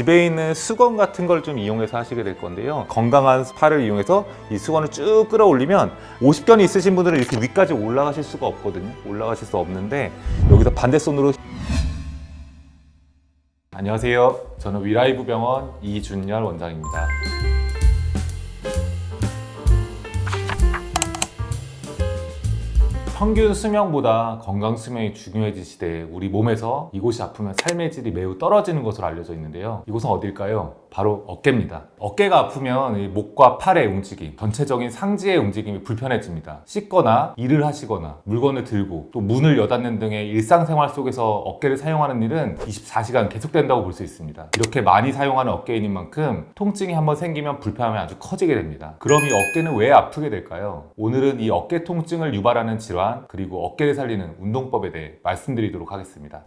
집에 있는 수건 같은 걸 좀 이용해서 하시게 될 건데요. 건강한 팔을 이용해서 이 수건을 쭉 끌어올리면 50견이 있으신 분들은 이렇게 위까지 올라가실 수가 없거든요. 올라가실 수 없는데 여기서 반대손으로 안녕하세요. 저는 위라이브 병원 이준열 원장입니다. 평균 수명보다 건강 수명이 중요해진 시대에 우리 몸에서 이곳이 아프면 삶의 질이 매우 떨어지는 것으로 알려져 있는데요. 이곳은 어딜까요? 바로 어깨입니다. 어깨가 아프면 이 목과 팔의 움직임, 전체적인 상지의 움직임이 불편해집니다. 씻거나 일을 하시거나 물건을 들고 또 문을 여닫는 등의 일상생활 속에서 어깨를 사용하는 일은 24시간 계속된다고 볼 수 있습니다. 이렇게 많이 사용하는 어깨인인 만큼 통증이 한번 생기면 불편함이 아주 커지게 됩니다. 그럼 이 어깨는 왜 아프게 될까요? 오늘은 이 어깨 통증을 유발하는 질환 그리고 어깨를 살리는 운동법에 대해 말씀드리도록 하겠습니다.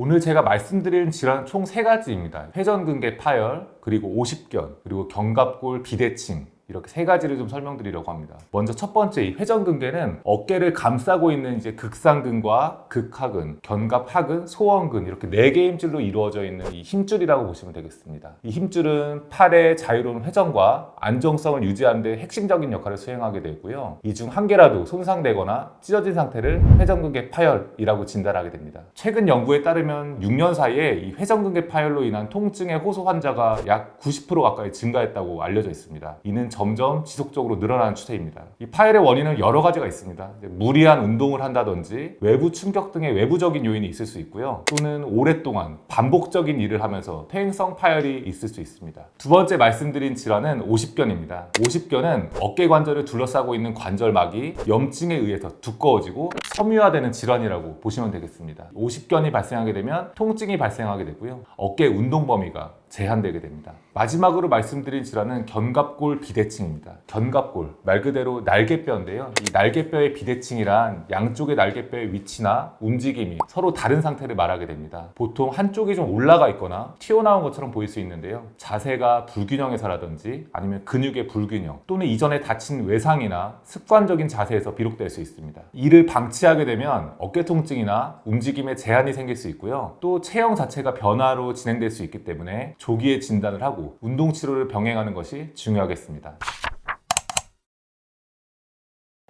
오늘 제가 말씀드리는 질환 총세 가지입니다. 회전근개 파열, 그리고 오십견, 그리고 견갑골 비대칭. 이렇게 세 가지를 좀 설명드리려고 합니다. 먼저 첫 번째 이 회전근개는 어깨를 감싸고 있는 이제 극상근과 극하근, 견갑하근, 소원근 이렇게 네 개의 힘줄로 이루어져 있는 이 힘줄이라고 보시면 되겠습니다. 이 힘줄은 팔의 자유로운 회전과 안정성을 유지하는 데 핵심적인 역할을 수행하게 되고요. 이 중 한 개라도 손상되거나 찢어진 상태를 회전근개 파열이라고 진단하게 됩니다. 최근 연구에 따르면 6년 사이에 이 회전근개 파열로 인한 통증의 호소 환자가 약 90% 가까이 증가했다고 알려져 있습니다. 이는 점점 지속적으로 늘어나는 추세입니다. 이 파열의 원인은 여러 가지가 있습니다. 무리한 운동을 한다든지 외부 충격 등의 외부적인 요인이 있을 수 있고요. 또는 오랫동안 반복적인 일을 하면서 퇴행성 파열이 있을 수 있습니다. 두 번째 말씀드린 질환은 오십견입니다. 오십견은 어깨 관절을 둘러싸고 있는 관절막이 염증에 의해서 두꺼워지고 섬유화되는 질환이라고 보시면 되겠습니다. 오십견이 발생하게 되면 통증이 발생하게 되고요. 어깨 운동 범위가 제한되게 됩니다. 마지막으로 말씀드린 질환은 견갑골 비대칭입니다. 견갑골 말 그대로 날개뼈인데요. 이 날개뼈의 비대칭이란 양쪽의 날개뼈의 위치나 움직임이 서로 다른 상태를 말하게 됩니다. 보통 한쪽이 좀 올라가 있거나 튀어나온 것처럼 보일 수 있는데요. 자세가 불균형해서라든지 아니면 근육의 불균형 또는 이전에 다친 외상이나 습관적인 자세에서 비록될 수 있습니다. 이를 방치하게 되면 어깨 통증이나 움직임에 제한이 생길 수 있고요. 또 체형 자체가 변화로 진행될 수 있기 때문에 조기에 진단을 하고 운동 치료를 병행하는 것이 중요하겠습니다.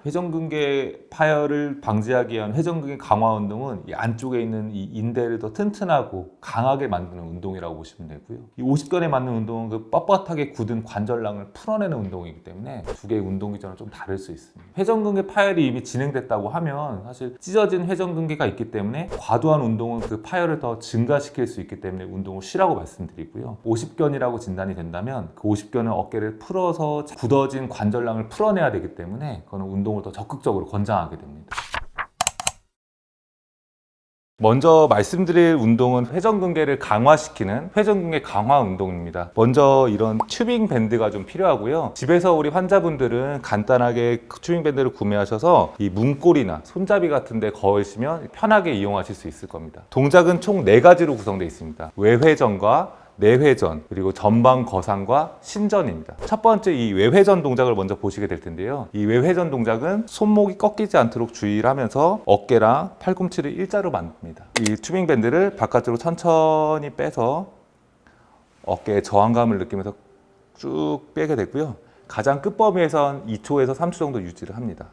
회전근개 파열을 방지하기 위한 회전근개 강화 운동은 이 안쪽에 있는 이 인대를 더 튼튼하고 강하게 만드는 운동이라고 보시면 되고요. 이 50견에 맞는 운동은 그 뻣뻣하게 굳은 관절랑을 풀어내는 운동이기 때문에 두 개의 운동 기전은 좀 다를 수 있습니다. 회전근개 파열이 이미 진행됐다고 하면 사실 찢어진 회전근개가 있기 때문에 과도한 운동은 그 파열을 더 증가시킬 수 있기 때문에 운동을 쉬라고 말씀드리고요. 50견이라고 진단이 된다면 그 50견은 어깨를 풀어서 굳어진 관절랑을 풀어내야 되기 때문에 그거는 운동 을 더 적극적으로 권장하게 됩니다. 먼저 말씀드릴 운동은 회전근개를 강화시키는 회전근개 강화 운동입니다. 먼저 이런 튜빙 밴드가 좀 필요하고요. 집에서 우리 환자분들은 간단하게 그 튜빙 밴드를 구매하셔서 이 문고리나 손잡이 같은 데 거시면 편하게 이용하실 수 있을 겁니다. 동작은 총 4가지로 구성되어 있습니다. 외회전과 내회전 그리고 전방 거상과 신전입니다. 첫 번째 이 외회전 동작을 먼저 보시게 될 텐데요. 이 외회전 동작은 손목이 꺾이지 않도록 주의를 하면서 어깨랑 팔꿈치를 일자로 만듭니다. 이 튜빙 밴드를 바깥으로 천천히 빼서 어깨에 저항감을 느끼면서 쭉 빼게 되고요. 가장 끝범위에선 2초에서 3초 정도 유지를 합니다.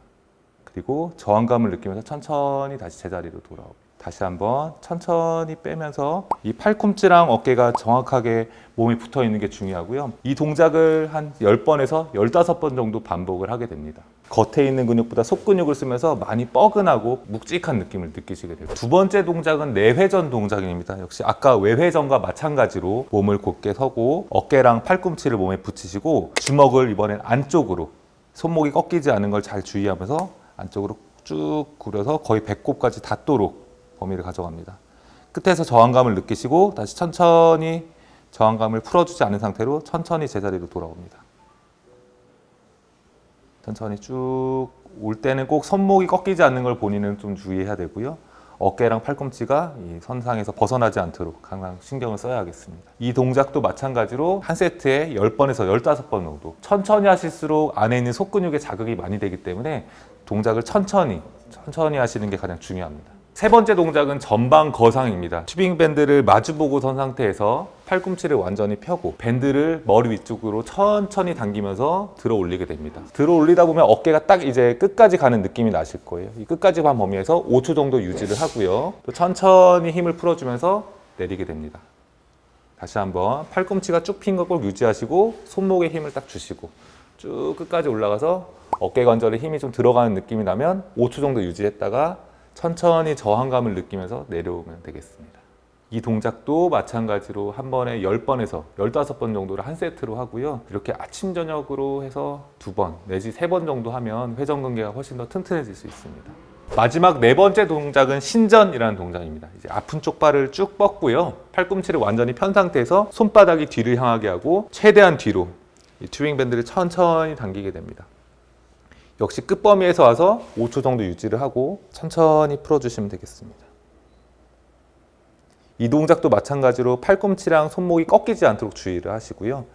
그리고 저항감을 느끼면서 천천히 다시 제자리로 돌아오고 다 시 한번 천천히 빼면서 이 팔꿈치랑 어깨가 정확하게 몸이 붙어 있는 게 중요하고요. 이 동작을 한 10번에서 15번 정도 반복을 하게 됩니다. 겉에 있는 근육보다 속 근육을 쓰면서 많이 뻐근하고 묵직한 느낌을 느끼시게 돼요. 두 번째 동작은 내회전 동작입니다. 역시 아까 외회전과 마찬가지로 몸을 곧게 서고 어깨랑 팔꿈치를 몸에 붙이시고 주먹을 이번엔 안쪽으로 손목이 꺾이지 않은 걸 잘 주의하면서 안쪽으로 쭉 구려서 거의 배꼽까지 닿도록 범위를 가져갑니다. 끝에서 저항감을 느끼시고 다시 천천히 저항감을 풀어주지 않은 상태로 천천히 제자리로 돌아옵니다. 천천히 쭉 올 때는 꼭 손목이 꺾이지 않는 걸 본인은 좀 주의해야 되고요. 어깨랑 팔꿈치가 이 선상에서 벗어나지 않도록 항상 신경을 써야 하겠습니다. 이 동작도 마찬가지로 한 세트에 10번에서 15번 정도 천천히 하실수록 안에 있는 속근육에 자극이 많이 되기 때문에 동작을 천천히 천천히 하시는 게 가장 중요합니다. 세 번째 동작은 전방 거상입니다. 튜빙 밴드를 마주보고 선 상태에서 팔꿈치를 완전히 펴고 밴드를 머리 위쪽으로 천천히 당기면서 들어 올리게 됩니다. 들어 올리다 보면 어깨가 딱 이제 끝까지 가는 느낌이 나실 거예요. 이 끝까지 간 범위에서 5초 정도 유지를 하고요. 또 천천히 힘을 풀어주면서 내리게 됩니다. 다시 한번 팔꿈치가 쭉핀거꼭 유지하시고 손목에 힘을 딱 주시고 쭉 끝까지 올라가서 어깨 관절에 힘이 좀 들어가는 느낌이 나면 5초 정도 유지했다가 천천히 저항감을 느끼면서 내려오면 되겠습니다. 이 동작도 마찬가지로 한 번에 10번에서 15번 정도를 한 세트로 하고요. 이렇게 아침 저녁으로 해서 두 번 내지 세 번 정도 하면 회전근개가 훨씬 더 튼튼해질 수 있습니다. 마지막 네 번째 동작은 신전이라는 동작입니다. 이제 아픈 쪽 발을 쭉 뻗고요. 팔꿈치를 완전히 편 상태에서 손바닥이 뒤를 향하게 하고 최대한 뒤로 이 튜빙 밴드를 천천히 당기게 됩니다. 역시 끝범위에서 와서 5초 정도 유지를 하고 천천히 풀어주시면 되겠습니다. 이 동작도 마찬가지로 팔꿈치랑 손목이 꺾이지 않도록 주의를 하시고요.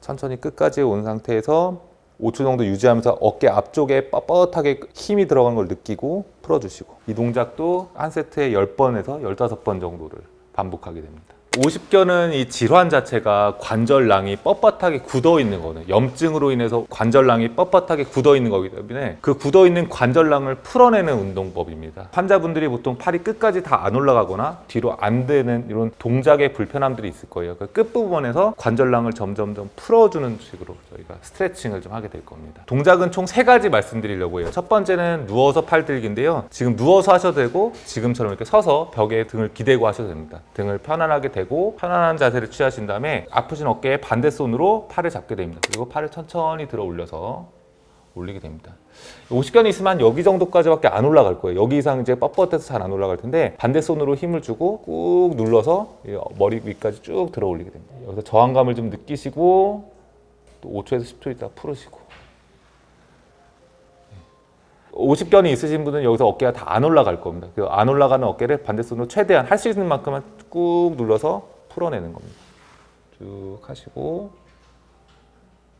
천천히 끝까지 온 상태에서 5초 정도 유지하면서 어깨 앞쪽에 뻣뻣하게 힘이 들어간 걸 느끼고 풀어주시고 이 동작도 한 세트에 10번에서 15번 정도를 반복하게 됩니다. 50견은 이 질환 자체가 관절낭이 뻣뻣하게 굳어 있는 거는 염증으로 인해서 관절낭이 뻣뻣하게 굳어 있는 거기 때문에 그 굳어 있는 관절낭을 풀어내는 운동법입니다. 환자분들이 보통 팔이 끝까지 다 안 올라가거나 뒤로 안 되는 이런 동작의 불편함들이 있을 거예요. 그 끝부분에서 관절낭을 점점점 풀어주는 식으로 저희가 스트레칭을 좀 하게 될 겁니다. 동작은 총 세 가지 말씀드리려고 해요. 첫 번째는 누워서 팔 들기인데요. 지금 누워서 하셔도 되고 지금처럼 이렇게 서서 벽에 등을 기대고 하셔도 됩니다. 등을 편안하게 대고 편안한 자세를 취하신 다음에 아프신 어깨에 반대 손으로 팔을 잡게 됩니다. 그리고 팔을 천천히 들어 올려서 올리게 됩니다. 50견이 있으면 한 여기 정도까지밖에 안 올라갈 거예요. 여기 이상 이제 뻣뻣해서 잘 안 올라갈 텐데 반대 손으로 힘을 주고 꾹 눌러서 이 머리 위까지 쭉 들어 올리게 됩니다. 여기서 저항감을 좀 느끼시고 또 5초에서 10초 있다가 풀으시고 50견이 있으신 분은 여기서 어깨가 다 안 올라갈 겁니다. 그 안 올라가는 어깨를 반대손으로 최대한 할 수 있는 만큼만 꾹 눌러서 풀어내는 겁니다. 쭉 하시고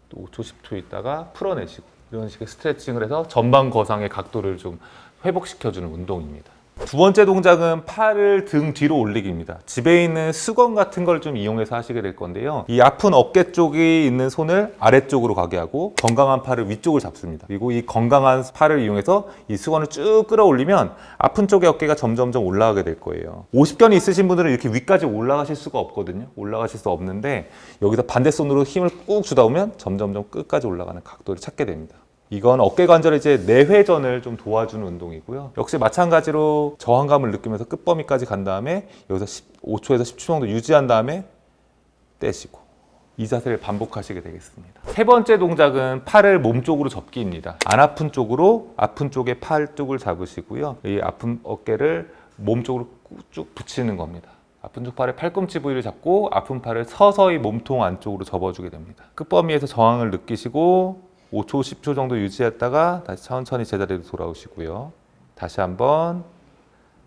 또 5초, 10초 있다가 풀어내시고 이런 식의 스트레칭을 해서 전방 거상의 각도를 좀 회복시켜주는 운동입니다. 두 번째 동작은 팔을 등 뒤로 올리기입니다. 집에 있는 수건 같은 걸 좀 이용해서 하시게 될 건데요. 이 아픈 어깨 쪽에 있는 손을 아래쪽으로 가게 하고 건강한 팔을 위쪽을 잡습니다. 그리고 이 건강한 팔을 이용해서 이 수건을 쭉 끌어올리면 아픈 쪽의 어깨가 점점점 올라가게 될 거예요. 50견이 있으신 분들은 이렇게 위까지 올라가실 수가 없거든요. 올라가실 수 없는데 여기서 반대 손으로 힘을 꾹 주다 보면 점점점 끝까지 올라가는 각도를 찾게 됩니다. 이건 어깨 관절의 이제 내회전을 좀 도와주는 운동이고요. 역시 마찬가지로 저항감을 느끼면서 끝범위까지 간 다음에 여기서 5초에서 10초 정도 유지한 다음에 떼시고 이 자세를 반복하시게 되겠습니다. 세 번째 동작은 팔을 몸쪽으로 접기입니다. 안 아픈 쪽으로 아픈 쪽에 팔 쪽을 잡으시고요. 이 아픈 어깨를 몸쪽으로 쭉 붙이는 겁니다. 아픈 쪽 팔의 팔꿈치 부위를 잡고 아픈 팔을 서서히 몸통 안쪽으로 접어주게 됩니다. 끝범위에서 저항을 느끼시고 5초, 10초 정도 유지했다가 다시 천천히 제자리로 돌아오시고요. 다시 한번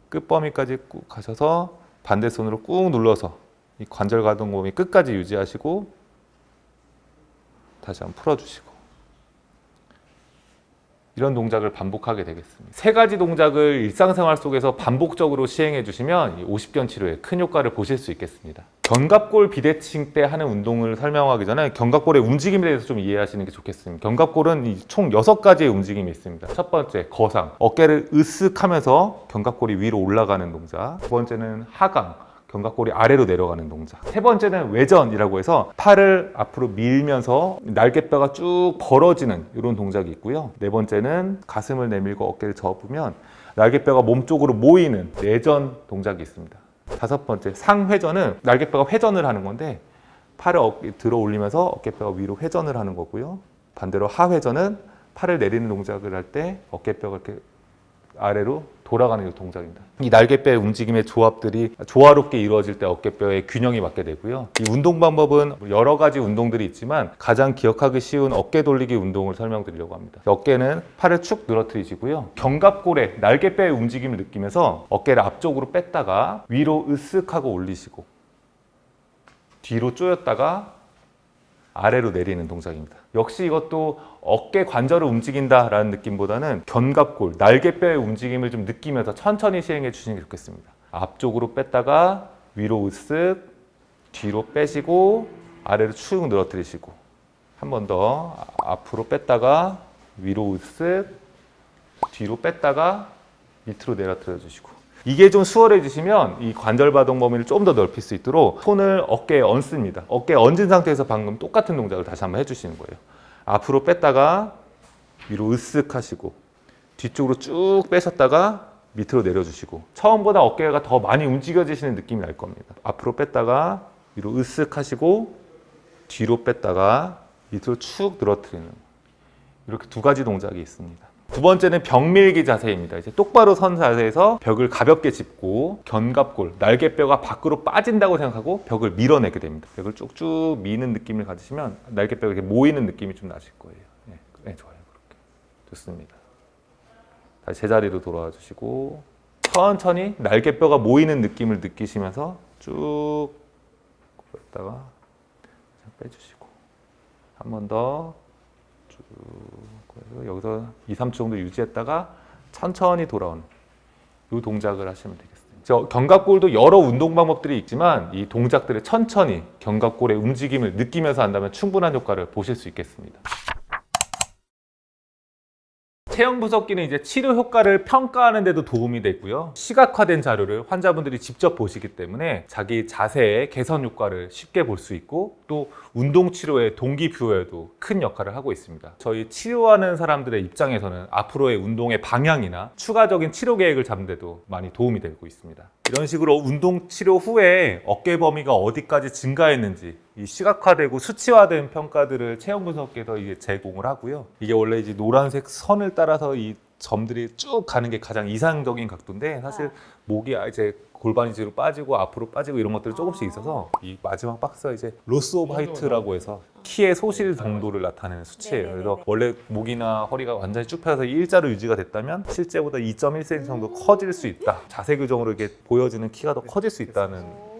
끝범위까지 꾹 가셔서 반대 손으로 꾹 눌러서 이 관절 가동 범위 끝까지 유지하시고 다시 한번 풀어주시고 이런 동작을 반복하게 되겠습니다. 세 가지 동작을 일상생활 속에서 반복적으로 시행해 주시면 이 50견 치료에 큰 효과를 보실 수 있겠습니다. 견갑골 비대칭 때 하는 운동을 설명하기 전에 견갑골의 움직임에 대해서 좀 이해하시는 게 좋겠습니다. 견갑골은 이총 6가지의 움직임이 있습니다. 첫 번째, 거상. 어깨를 으쓱 하면서 견갑골이 위로 올라가는 동작. 두 번째는 하강. 견갑골이 아래로 내려가는 동작. 세 번째는 외전이라고 해서 팔을 앞으로 밀면서 날개뼈가 쭉 벌어지는 이런 동작이 있고요. 네 번째는 가슴을 내밀고 어깨를 접으면 날개뼈가 몸 쪽으로 모이는 내전 동작이 있습니다. 다섯 번째 상회전은 날개뼈가 회전을 하는 건데 팔을 어깨 들어 올리면서 어깨뼈가 위로 회전을 하는 거고요. 반대로 하회전은 팔을 내리는 동작을 할 때 어깨뼈가 이렇게 아래로 돌아가는 이 동작입니다. 이 날개뼈의 움직임의 조합들이 조화롭게 이루어질 때 어깨뼈의 균형이 맞게 되고요. 이 운동 방법은 여러 가지 운동들이 있지만 가장 기억하기 쉬운 어깨 돌리기 운동을 설명드리려고 합니다. 어깨는 팔을 축 늘어뜨리시고요. 견갑골에 날개뼈의 움직임을 느끼면서 어깨를 앞쪽으로 뺐다가 위로 으쓱 하고 올리시고 뒤로 쪼였다가 아래로 내리는 동작입니다. 역시 이것도 어깨 관절을 움직인다라는 느낌보다는 견갑골, 날개뼈의 움직임을 좀 느끼면서 천천히 시행해 주시는 게 좋겠습니다. 앞쪽으로 뺐다가 위로 으쓱, 뒤로 빼시고 아래로 축 늘어뜨리시고 한 번 더 앞으로 뺐다가 위로 으쓱, 뒤로 뺐다가 밑으로 내려뜨려 주시고 이게 좀 수월해지시면 이 관절 바동 범위를 좀 더 넓힐 수 있도록 손을 어깨에 얹습니다. 어깨에 얹은 상태에서 방금 똑같은 동작을 다시 한번 해주시는 거예요. 앞으로 뺐다가 위로 으쓱 하시고 뒤쪽으로 쭉 빼셨다가 밑으로 내려주시고 처음보다 어깨가 더 많이 움직여지시는 느낌이 날 겁니다. 앞으로 뺐다가 위로 으쓱 하시고 뒤로 뺐다가 밑으로 축 늘어뜨리는 이렇게 두 가지 동작이 있습니다. 두 번째는 벽밀기 자세입니다. 이제 똑바로 선 자세에서 벽을 가볍게 짚고 견갑골, 날개뼈가 밖으로 빠진다고 생각하고 벽을 밀어내게 됩니다. 벽을 쭉쭉 미는 느낌을 가지시면 날개뼈가 이렇게 모이는 느낌이 좀 나실 거예요. 네, 네, 좋아요. 그렇게. 좋습니다. 다시 제자리로 돌아와 주시고 천천히 날개뼈가 모이는 느낌을 느끼시면서 쭉 뺐다가 빼주시고 한 번 더 쭉 그래서 여기서 2, 3초 정도 유지했다가 천천히 돌아오는 이 동작을 하시면 되겠습니다. 저 견갑골도 여러 운동 방법들이 있지만 이 동작들을 천천히 견갑골의 움직임을 느끼면서 한다면 충분한 효과를 보실 수 있겠습니다. 체형 분석기는 이제 치료 효과를 평가하는 데도 도움이 되고요. 시각화된 자료를 환자분들이 직접 보시기 때문에 자기 자세의 개선 효과를 쉽게 볼 수 있고 또 운동 치료의 동기부여에도 큰 역할을 하고 있습니다. 저희 치료하는 사람들의 입장에서는 앞으로의 운동의 방향이나 추가적인 치료 계획을 잡는 데도 많이 도움이 되고 있습니다. 이런 식으로 운동 치료 후에 어깨 범위가 어디까지 증가했는지 이 시각화되고 수치화된 평가들을 체형 분석기에서 이제 제공을 하고요. 이게 원래 이제 노란색 선을 따라서 이 점들이 쭉 가는 게 가장 이상적인 각도인데 사실 목이 이제 골반이 뒤로 빠지고 앞으로 빠지고 이런 것들이 조금씩 있어서 이 마지막 박스가 이제 로스 오브 하이트라고 해서 키의 소실 정도를 나타내는 수치예요. 네네네네. 그래서 원래 목이나 허리가 완전히 쭉 펴서 일자로 유지가 됐다면 실제보다 2.1cm 정도 커질 수 있다. 자세 교정으로 이렇게 보여지는 키가 더 커질 수 있다는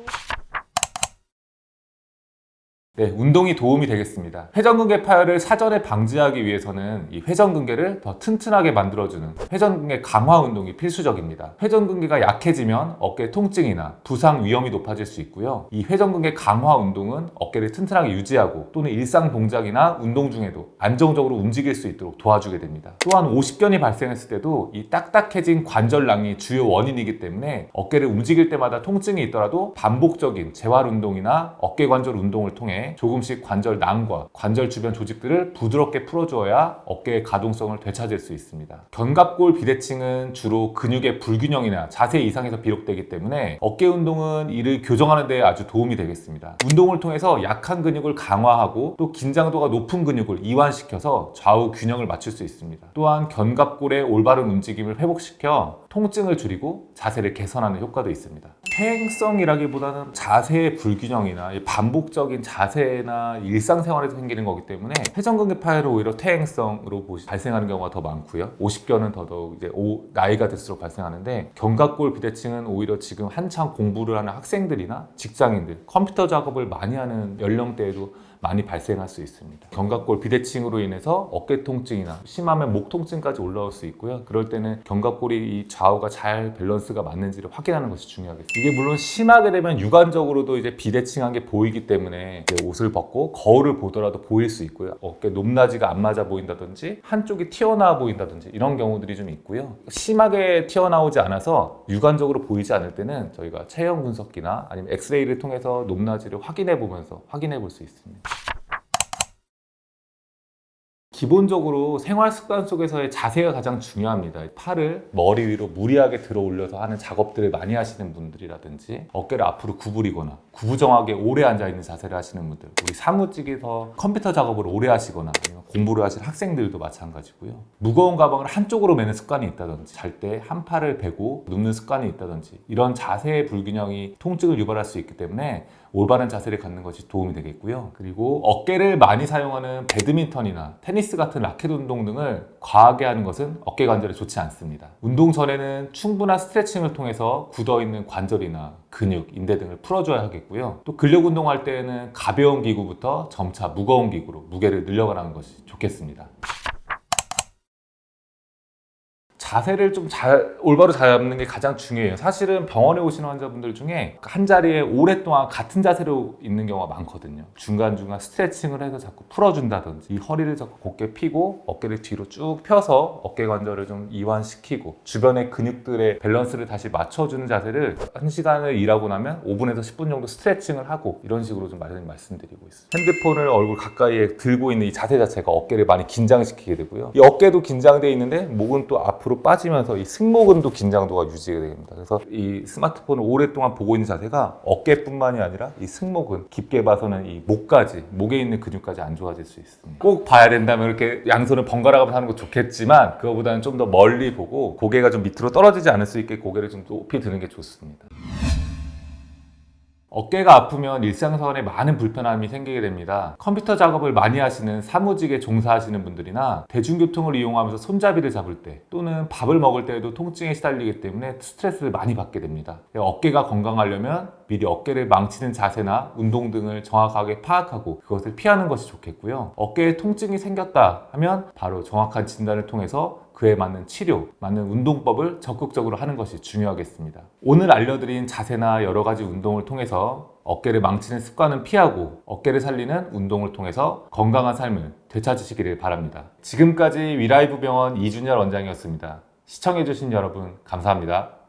네, 운동이 도움이 되겠습니다. 회전근개 파열을 사전에 방지하기 위해서는 이 회전근개를 더 튼튼하게 만들어주는 회전근개 강화 운동이 필수적입니다. 회전근개가 약해지면 어깨 통증이나 부상 위험이 높아질 수 있고요. 이 회전근개 강화 운동은 어깨를 튼튼하게 유지하고 또는 일상 동작이나 운동 중에도 안정적으로 움직일 수 있도록 도와주게 됩니다. 또한 오십견이 발생했을 때도 이 딱딱해진 관절낭이 주요 원인이기 때문에 어깨를 움직일 때마다 통증이 있더라도 반복적인 재활 운동이나 어깨 관절 운동을 통해 조금씩 관절 낭과 관절 주변 조직들을 부드럽게 풀어주어야 어깨의 가동성을 되찾을 수 있습니다. 견갑골 비대칭은 주로 근육의 불균형이나 자세 이상에서 비롯되기 때문에 어깨 운동은 이를 교정하는 데 아주 도움이 되겠습니다. 운동을 통해서 약한 근육을 강화하고 또 긴장도가 높은 근육을 이완시켜서 좌우 균형을 맞출 수 있습니다. 또한 견갑골의 올바른 움직임을 회복시켜 통증을 줄이고 자세를 개선하는 효과도 있습니다. 퇴행성이라기보다는 자세의 불균형이나 이 반복적인 자세 나 일상생활에서 생기는 거기 때문에 회전근개 파열은 오히려 퇴행성으로 발생하는 경우가 더 많고요. 50견은 더더욱 이제 오- 나이가 들수록 발생하는데 견갑골 비대칭은 오히려 지금 한창 공부를 하는 학생들이나 직장인들, 컴퓨터 작업을 많이 하는 연령대에도 많이 발생할 수 있습니다. 견갑골 비대칭으로 인해서 어깨 통증이나 심하면 목 통증까지 올라올 수 있고요. 그럴 때는 견갑골이 이 좌우가 잘 밸런스가 맞는지를 확인하는 것이 중요하겠습니다. 이게 물론 심하게 되면 육안적으로도 이제 비대칭한 게 보이기 때문에 옷을 벗고 거울을 보더라도 보일 수 있고요. 어깨 높낮이가 안 맞아 보인다든지 한쪽이 튀어나와 보인다든지 이런 경우들이 좀 있고요. 심하게 튀어나오지 않아서 육안적으로 보이지 않을 때는 저희가 체형 분석기나 아니면 엑스레이를 통해서 높낮이를 확인해 보면서 확인해 볼 수 있습니다. 기본적으로 생활 습관 속에서의 자세가 가장 중요합니다. 팔을 머리 위로 무리하게 들어 올려서 하는 작업들을 많이 하시는 분들이라든지 어깨를 앞으로 구부리거나 구부정하게 오래 앉아 있는 자세를 하시는 분들, 우리 사무직에서 컴퓨터 작업을 오래 하시거나 공부를 하시는 학생들도 마찬가지고요. 무거운 가방을 한쪽으로 매는 습관이 있다든지 잘 때 한 팔을 베고 눕는 습관이 있다든지 이런 자세의 불균형이 통증을 유발할 수 있기 때문에 올바른 자세를 갖는 것이 도움이 되겠고요. 그리고 어깨를 많이 사용하는 배드민턴이나 테니스 같은 라켓 운동 등을 과하게 하는 것은 어깨 관절에 좋지 않습니다. 운동 전에는 충분한 스트레칭을 통해서 굳어 있는 관절이나 근육, 인대 등을 풀어줘야 하겠고 좋아지겠고요. 또 근력 운동할 때는 가벼운 기구부터 점차 무거운 기구로 무게를 늘려가는 것이 좋겠습니다. 자세를 좀 잘, 올바로 잡는 게 가장 중요해요. 사실은 병원에 오시는 환자분들 중에 한 자리에 오랫동안 같은 자세로 있는 경우가 많거든요. 중간중간 스트레칭을 해서 자꾸 풀어준다든지, 이 허리를 자꾸 곧게 펴고 어깨를 뒤로 쭉 펴서 어깨 관절을 좀 이완시키고 주변의 근육들의 밸런스를 다시 맞춰주는 자세를 한 시간을 일하고 나면 5분에서 10분 정도 스트레칭을 하고 이런 식으로 좀 많이 말씀드리고 있어요. 핸드폰을 얼굴 가까이에 들고 있는 이 자세 자체가 어깨를 많이 긴장시키게 되고요. 이 어깨도 긴장돼 있는데 목은 또 앞으로 빠지면서 이 승모근도 긴장도가 유지가 됩니다. 그래서 이 스마트폰을 오랫동안 보고 있는 자세가 어깨뿐만이 아니라 이 승모근 깊게 봐서는 이 목까지 목에 있는 근육까지 안 좋아질 수 있습니다. 꼭 봐야 된다면 이렇게 양손을 번갈아 가면서 하는 거 좋겠지만 그거보다는 좀 더 멀리 보고 고개가 좀 밑으로 떨어지지 않을 수 있게 고개를 좀 높이 드는 게 좋습니다. 어깨가 아프면 일상생활에 많은 불편함이 생기게 됩니다. 컴퓨터 작업을 많이 하시는 사무직에 종사하시는 분들이나 대중교통을 이용하면서 손잡이를 잡을 때 또는 밥을 먹을 때에도 통증에 시달리기 때문에 스트레스를 많이 받게 됩니다. 어깨가 건강하려면 미리 어깨를 망치는 자세나 운동 등을 정확하게 파악하고 그것을 피하는 것이 좋겠고요. 어깨에 통증이 생겼다 하면 바로 정확한 진단을 통해서 그에 맞는 치료, 맞는 운동법을 적극적으로 하는 것이 중요하겠습니다. 오늘 알려드린 자세나 여러 가지 운동을 통해서 어깨를 망치는 습관은 피하고 어깨를 살리는 운동을 통해서 건강한 삶을 되찾으시기를 바랍니다. 지금까지 위라이브 병원 이준열 원장이었습니다. 시청해주신 여러분 감사합니다.